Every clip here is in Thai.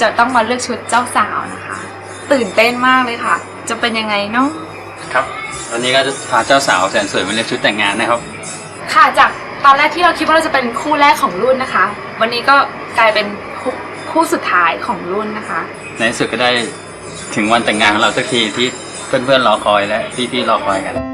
จะต้องมาเลือกชุดเจ้าสาวนะคะ ตื่นเต้นมากเลยค่ะ จะเป็นยังไงเนาะครับวันนี้ก็จะพาเจ้าสาวแสนสวยมาเลือกชุดแต่งงานนะครับ ค่ะจากตอนแรกที่เราคิดว่าเราจะเป็นคู่แรกของรุ่นนะคะ วันนี้ก็กลายเป็นคู่คู่สุดท้ายของรุ่นนะคะ ในที่สุดก็ได้ถึงวันแต่งงานของเราสักทีที่เพื่อนๆรอคอยและพี่ๆรอคอยกัน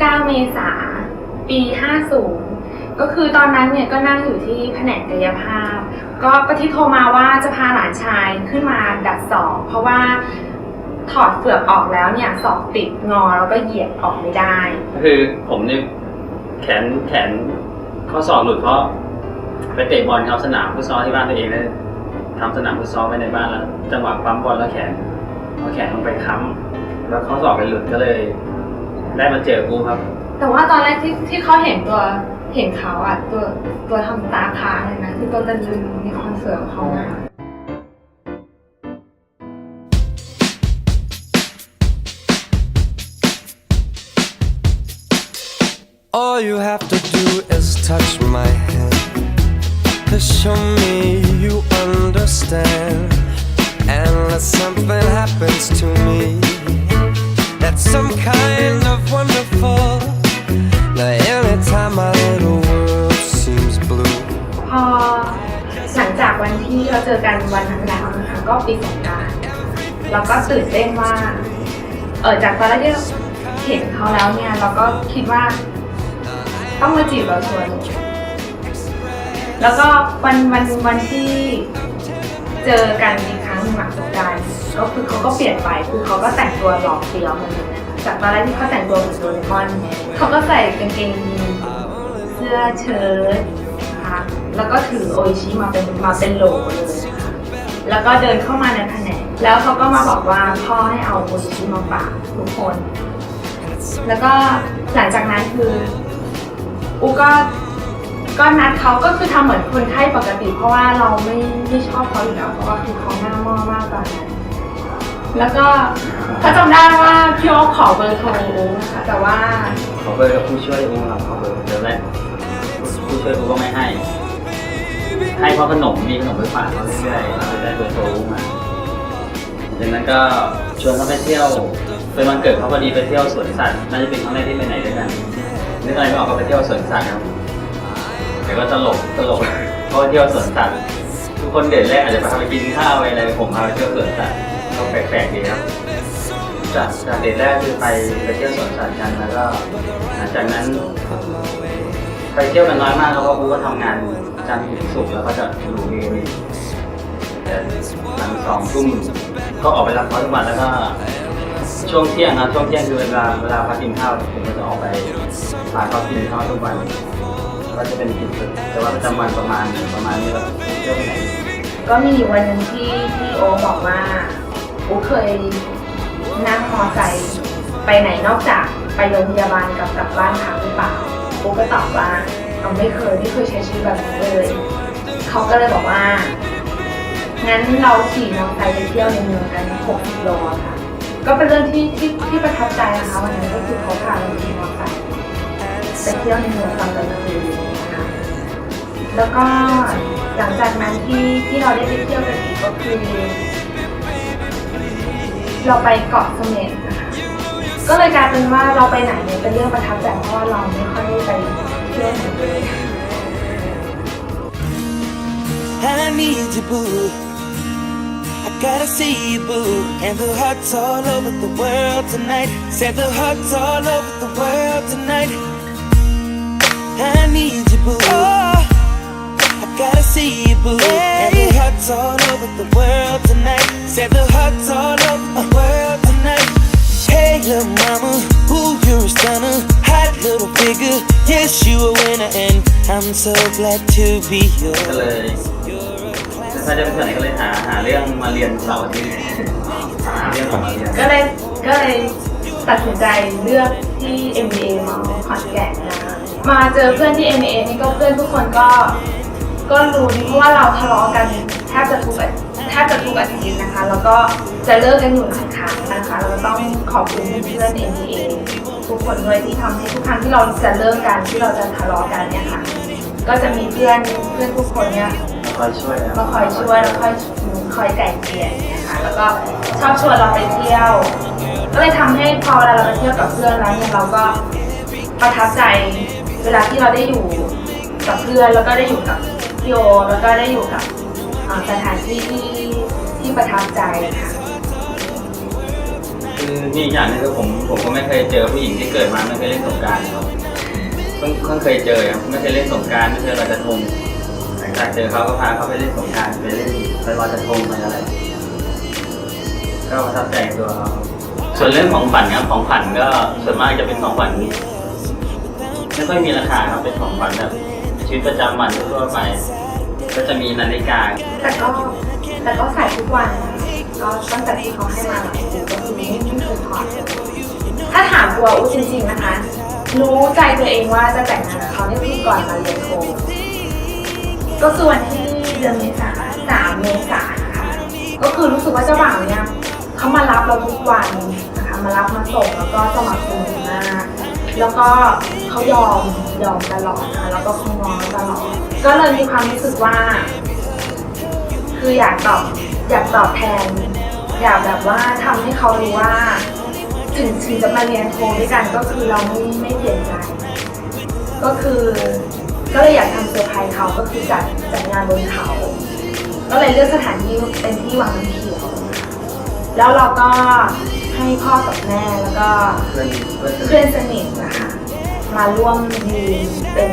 9 เมษาปี 50 ก็คือตอนนั้นเนี่ยก็นั่งอยู่ที่แผนกกายภาพ ก็ปฏิโทรมาว่าจะพาหลานชายขึ้นมาดัดสอบเพราะว่าถอดเฟือกออกแล้วเนี่ยสอบติดงอแล้วก็เหยียดออกไม่ได้ คือผมเนี่ยแขนแขนข้อศอกหลุดเพราะไปเตะบอลครับสนามฟุตซอลที่บ้านตัวเองเลยทำสนามฟุตซอลไว้ในบ้านแล้วจังหวะปั๊มบอลแล้วแขนเอาแขนลงไปค้ำแล้วข้อศอกไปหลุดก็เลย ได้มาเจอกูครับ แต่ว่าตอนแรกที่ที่เขาเห็นตัวเห็นเขาอะตัวตัวทำตาค้างเลยนะคือตัวตะลึงมีความสวยของเขามาก All you have to do is touch my hand to show me you understand. Unless something happens to me, that's some kind of wonderful. Now, anytime my little world seems blue. พอหลังจากวันที่เราเจอกันวันนั้นแล้วนะคะก็ปีสงกรารเราก็ตื่นเต้นว่าเออจากตอนแรกที่เราเห็นเขาแล้วเนี่ยเราก็คิดว่า ต้องมาจีบเราชวน แล้วก็วันวันวันที่เจอกันอีกครั้งหนึ่งหลังสงกราร ก็คือเขาก็เปลี่ยนไปคือเขาก็แต่งตัวหล่อเฟี้ยวเหมือนกันนะคะจากตอนแรกที่เขาแต่งตัวเหมือนโดเรมอนเขาก็ใส่กางเกงยีนเสื้อเชิ้ตนะคะแล้วก็ถือโออิชิมาเป็นมาเป็นโหลเลยนะคะแล้วก็เดินเข้ามาในแผนกแล้วเขาก็มาบอกว่าพ่อให้เอาโออิชิมาฝากทุกคน แล้วก็หลังจากนั้นคืออูก็ก็นัดเขาก็คือทำเหมือนคนไข้ปกติ เพราะว่าเราไม่ไม่ชอบเขาอยู่แล้วเพราะว่าคือเขาหน้าหม้อมากตอนนั้น แล้วก็เขาจำได้ว่าพี่โอ๊คขอเบอร์โทรนะคะแต่ว่าขอเบอร์กับผู้ช่วยกูครับขอเบอร์เดี๋ยวแรกผู้ช่วยกูก็ไม่ให้ ให้เพราะขนมมีขนมไปฝากเขาเรื่อยๆเราจะได้เบอร์โทรกูมาจากนั้นก็ชวนเขาไปเที่ยวเป็นวันเกิดเขาพอดีไปเที่ยวสวนสัตว์น่าจะเป็นครั้งแรกที่ไปไหนด้วยกันนึกอะไรไม่ออกก็ไปเที่ยวสวนสัตว์ครับแต่ก็ตลกตลกเพราะเที่ยวสวนสัตว์ทุกคนเดทแรกอาจจะพาไปกินข้าวไปอะไรผมพาไปเที่ยวสวนสัตว์ ก็แปลกๆดีครับจากจากเดทแรกคือไปไปเที่ยวสวนสัตว์กันแล้วก็หลังจากนั้นไปเที่ยวกันน้อยมากแล้วก็บูก็ทำงานจันทร์ถึงศุกร์แล้วก็จะอยู่เวรแต่หลังสองทุ่มก็ออกไปรับเขาทุกวันแล้วก็ช่วงเที่ยงนะช่วงเที่ยงคือเวลาเวลาพักกินข้าวผมก็จะออกไปพาเขากินข้าวทุกวันก็จะเป็นกิจแต่ว่าประจำวันประมาณประมาณนี้แบบเที่ยวไปไหนก็มีอยู่วันหนึ่งที่ที่โอบอกว่า อูเคยนั่งมอไซค์ไปไหนนอกจากไปโรงพยาบาลกับกลับบ้านพักหรือเปล่าอูก็ตอบว่าเราไม่เคยไม่เคยใช้ชีวิตแบบนี้เลยเขาก็เลยบอกว่า งั้นเราขี่มอไซค์ไปเที่ยวในเมืองกัน60โลค่ะ ก็เป็นเรื่องที่ที่ที่ประทับใจนะคะวันนั้นก็คือเขาพาเราขี่มอไซค์ไปเที่ยวในเมืองตอนกลางคืนนะคะแล้วก็หลังจากนั้นที่ที่เราได้ไปเที่ยวกันอีกก็คือ เราไปเกาะเสม็ดนะคะก็เลยกลายเป็นว่าเราไปไหนเนี่ยเป็นเรื่องประทับใจเพราะว่าเราไม่ค่อยได้ไปเที่ยวไหนเลย I need you, boo. I gotta see you, boo. And the hearts all over the world tonight. Said the hearts all over the world tonight. I need you, boo. Oh, I gotta see you, boo. And the hearts all over the world tonight. Said the hearts all over the world tonight. Hey, little mama, ooh, you're a stunner. Hot little figure, yes, you a winner, and I'm so glad to be ก็เลย yours. ถ้าจะไปเที่ยวไหนก็เลยหาหาเรื่องมาเรียนเสาร์อาทิตย์หาเรื่องของมาเรียนก็เลยก็เลยตัดสินใจเลือกที่ MBA มอขอนแก่นนะคะมาเจอเพื่อนที่ MA นี่ก็เพื่อนทุกคนก็ ก็รู้เพราะว่าเราทะเลาะกันแทบจะทุกอาแทบจะทุกอาทิตย์นะคะ แล้วก็จะเลิกกันอยู่หลายครั้งนะคะเราต้องขอบคุณเพื่อน MA ทุกคนด้วยที่ทำให้ทุกครั้งที่เราจะเลิกกันที่เราจะทะเลาะกันเนี่ยค่ะ ก็จะมีเพื่อนเพื่อนทุกคนเนี่ยคอยช่วยนะมาคอยช่วยแล้วคอยคอยไก่เกลี่ยอย่างเงี้ยค่ะแล้วก็ชอบชวนเราไปเที่ยว ก็เลยทำให้พอเวลาเราไปเที่ยวกับเพื่อนแล้วเนี่ยเราก็ประทับใจเวลาที่เราได้อยู่กับเพื่อนแล้วก็ได้อยู่กับพี่โอแล้วก็ได้อยู่กับสถานที่ที่ ที่ประทับใจค่ะคือนี่อย่างหนึงคือผมผมก็ไม่เคยเจอผู้หญิงที่เกิดมาไม่เคยเล่นสงกรารครับเพิ่งเพิ่งเคยเจอครับไม่เคยเล่นสงกรารไม่เคยลอยกระทงหลังจากเจอเขาก็พาเขาไปเล่นสงกรารไปเล่นไปลอยกระทงไปอะไร ก็ประทับใจตัวเขาส่วนเรื่องของฝันครับของฝันก็ส่วนมากจะเป็นของฝันไม่ค่อยมีราคาครับเป็นของฝันแบบชีวิตประจำวันทั่วๆไป ก็จะมีนาฬิกา แต่ก็แต่ก็ใส่ทุกวันก็ตั้งแต่ที่เขาให้มาหลายปีก็คือไม่ไม่เคยถอดถ้าถามตัวอู้จริงๆนะคะ รู้ใจตัวเองว่าจะแต่งงานกับเขานี่คือก่อนมาเรียนโทก็คือวันที่เดือนเมษาสามเมษานะคะก็คือรู้สึกว่าเจ้าบ่าวเนี่ยเขามารับเราทุกวันนะคะมารับมาส่งแล้วก็สมัครใจมาก แล้วก็เขายอมยอมตลอดนะคะแล้วก็เขาง้อตลอด ก็เลยมีความรู้สึกว่า คืออยากตอบอยากตอบแทน อยากแบบว่าทำให้เขารู้ว่า ถึงถึงจะมาเรียนโทด้วยกันก็คือเราไม่ไม่เปลี่ยนใจก็คือก็เลยอยากทำเซอร์ไพรส์เขาก็คือจัดจัดงานบนเขา ก็เลยเลือกสถานที่เป็นที่วังน้ำเขียว แล้วเราก็ให้พ่อกับแม่แล้วก็เพื่อนเพื่อนสเพื่นิอนทสนิทนะคะ มาร่วมยืนเป็น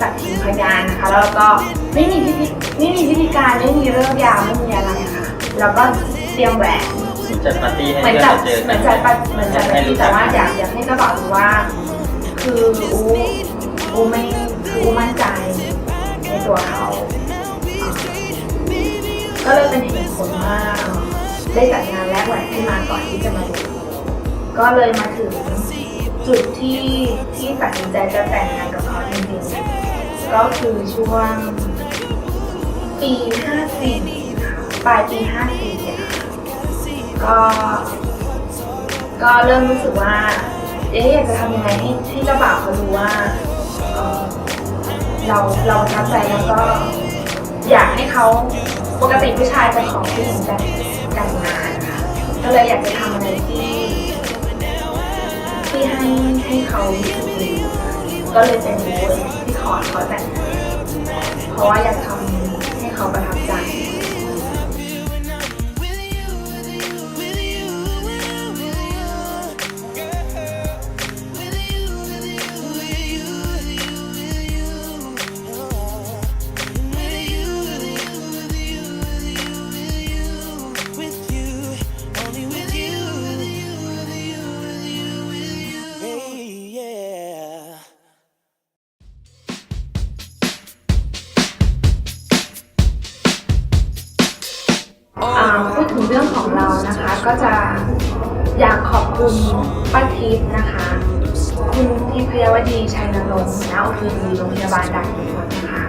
สักขีพยานนะคะ แล้วก็ไม่มีพิธีไม่มีพิธีการไม่มีเรื่องยาวไม่มีอะไรค่ะแล้วก็เตรียมแหวนจัดปาร์ตี้ให้เหมือนเพื่อนจัดมาเจอเหมือนจัดปาเหมือนจัดปาร์ตี้แต่ว่าอยากอยากให้เจ้าบ่าวรู้ว่า คืออูอูไม่คืออูมั่นใจในตัวเขาอ่าก็เลยเป็นเหตุผลว่า ได้จัดงานแลกแหวนขึ้นมาก่อนที่จะมาดูก็เลยมาถึงจุดที่ที่ตัดสินใจจะแต่งงานกับเขาจริงๆก็คือช่วงปี54ค่ะปลายปี54ค่ะก็ก็เริ่มรู้สึกว่าเอ๊ะอยากจะทำยังไงให้ให้เจ้าบ่าวเขารู้ว่าเราเราทับใจแล้วก็อยากให้เขา ปกติผู้ชายจะขอผู้หญิงแต่งแต่งงานค่ะก็เลยอยากจะทำอะไรที่ที่ให้ให้เขารู้สึกดีก็เลยเป็นโวยที่ขอเขาแต่งงานเพราะว่าอยากทำให้เขาประทับใจ ก็จะอยากขอบคุณป้าทิพย์นะคะ คุณทิพยวดีชัยนรงค์นะโอพีดีโรงพยาบาลด่านขุนทดนะคะ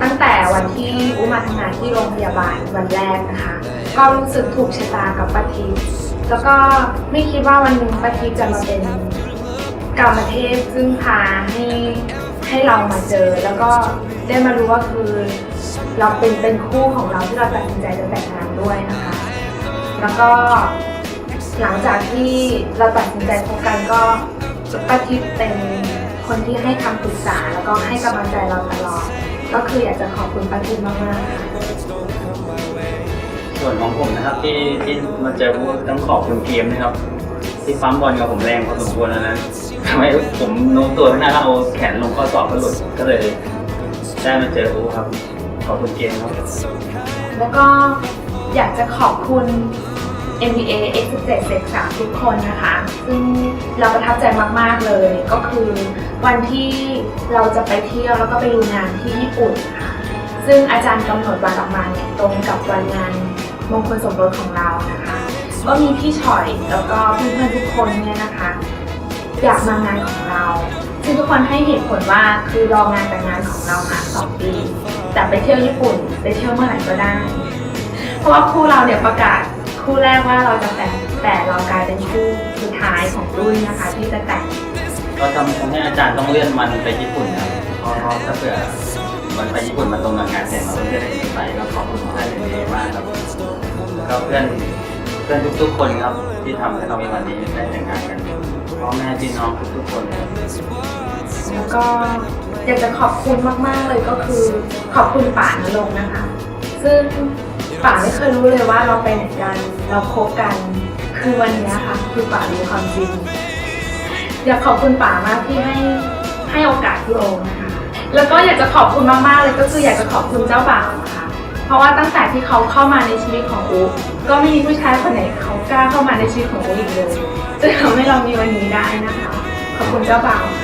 ตั้งแต่วันที่อุ้มมาทำงานที่โรงพยาบาลวันแรกนะคะ ก็รู้สึกถูกชะตากับป้าทิพย์แล้วก็ไม่คิดว่าวันหนึ่งป้าทิพย์จะมาเป็นกรรมเทพซึ่งพาให้ให้เรามาเจอ แล้วก็ได้มารู้ว่าคือ เราเป็นเป็นคู่ของเราที่เราตัดสินใจจะแต่งงานด้วยนะคะ แล้วก็หลังจากที่เราตัดสินใจคบกันก็ป้าทิพย์เป็นคนที่ให้คำปรึกษาแล้วก็ให้กำลังใจเราตลอด ก็คืออยากจะขอบคุณป้าทิพย์มากๆค่ะ ส่วนของผมนะครับที่ที่มาเจอผู้ต้องขอบคุณเกมนะครับ ที่ปั๊มบอลกับผมแรงพอสมควรแล้วนะทำให้ผมโน้มตัวไม่น่าแล้วเอาแขนลงข้อศอกก็หลุดก็เลยได้มาเจออูครับ ขอบคุณเกมครับ แล้วก็ อยากจะขอบคุณ MBA X7 เ e ก3ทุกคนนะคะ ซึ่งเราประทับใจมาก ๆ เลย ก็คือวันที่เราจะไปเที่ยวแล้วก็ไปดูงานที่ญี่ปุ่นค่ะ ซึ่งอาจารย์กำหนดวันออกมาเนี่ยตรงกับวันงานมงคลสมรสของเรานะคะ ก็มีพี่ฉอยแล้วก็เพื่อนๆทุกคนเนี่ยนะคะ อยากมางานของเรา ซึ่งทุกคนให้เหตุผลว่าคือรองานแต่งงานของเรามาสองปี แต่ไปเที่ยวญี่ปุ่นไปเที่ยวเมื่อไหร่ก็ได้ เพราะว่าคู่เราเนี่ยประกาศคู่แรกว่าเราจะแต่งแต่เรากลายเป็นคู่สุดท้ายของรุ่นนะคะ ที่จะแต่งก็ทำทำให้อาจารย์ต้องเลื่อนมันไปญี่ปุ่นนะเพราะเพราะถ้าเผื่อมันไปญี่ปุ่นมันตรงกับงานแต่งเราเลื่อนไปก็ขอบคุณท่านอย่างนี้มากครับก็เพื่อนเพื่อนทุกๆคนครับ ที่ทำให้เรามีวันนี้ได้แต่งงานกันพ่อแม่พี่น้องทุกๆคนครับแล้วก็อยากจะขอบคุณมากๆเลยก็คือขอบคุณป่านรงค์นะคะ ซึ่ง ป่าไม่เคยรู้เลยว่าเราไปไหนกัน เราคบกัน คือวันนี้ค่ะ คือป่ารู้ความจริง อยากขอบคุณป่ามากที่ให้ให้โอกาสพี่โอนะคะ แล้วก็อยากจะขอบคุณมากๆเลยก็คืออยากจะขอบคุณเจ้าบ่าวนะคะ เพราะว่าตั้งแต่ที่เขาเข้ามาในชีวิตของอุ๊ก็ไม่มีผู้ชายคนไหนเขากล้าเข้ามาในชีวิตของอุ๊อีกเลยจนทำให้เรามีวันนี้ได้นะคะ ขอบคุณเจ้าบ่าวค่ะ